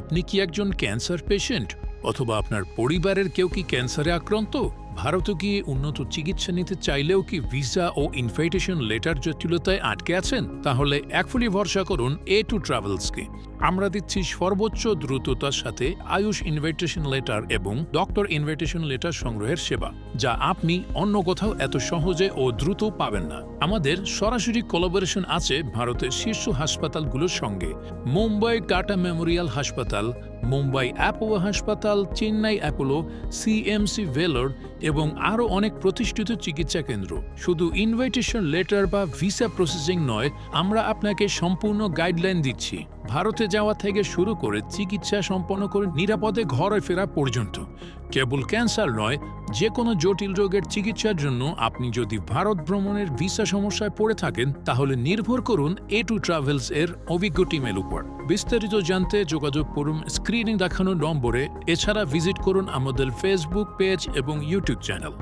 আপনি কি একজন ক্যান্সার পেশেন্ট? অথবা আপনার পরিবারের কেউ কি ক্যান্সারে আক্রান্ত? ভারতে গিয়ে উন্নত চিকিৎসা নিতে চাইলেও কি ভিসা ও ইনভাইটেশন লেটার জটিলতায় আটকে আছেন? তাহলে একফুলি ভরসা করুন এ টু ট্রাভেলসকে আমরা দিচ্ছি সর্বোচ্চ দ্রুততার সাথে আয়ুষ ইনভাইটেশন লেটার এবং ডক্টর ইনভাইটেশন লেটার সংগ্রহের সেবা, যা আপনি অন্য কোথাও এত সহজে ও দ্রুত পাবেন না। আমাদের সরাসরি কোলাবোরেশন আছে ভারতের শীর্ষ হাসপাতালগুলোর সঙ্গে। মুম্বাই টাটা মেমোরিয়াল হাসপাতাল, মুম্বাই অ্যাপোলো হাসপাতাল, চেন্নাই অ্যাপোলো সিএমসি ভেলোর এবং আরও অনেক প্রতিষ্ঠিত চিকিৎসা কেন্দ্র। শুধু ইনভাইটেশন লেটার বা ভিসা প্রসেসিং নয়, আমরা আপনাকে সম্পূর্ণ গাইডলাইন দিচ্ছি। ভারতে যাওয়া থেকে শুরু করে চিকিৎসা সম্পন্ন করে নিরাপদে ঘরে ফেরা পর্যন্ত। কেবল ক্যান্সার নয় যে কোনো জটিল রোগের চিকিৎসার জন্য আপনি যদি ভারত ভ্রমণের ভিসা সমস্যায় পড়ে থাকেন, তাহলে নির্ভর করুন এ টু ট্রাভেলস এর অভিজ্ঞ টিমের উপর। বিস্তারিত জানতে যোগাযোগ করুন স্ক্রিনে দেখানো নম্বরে, এছাড়া ভিজিট করুন আমাদের ফেসবুক পেজ এবং ইউটিউব চ্যানেল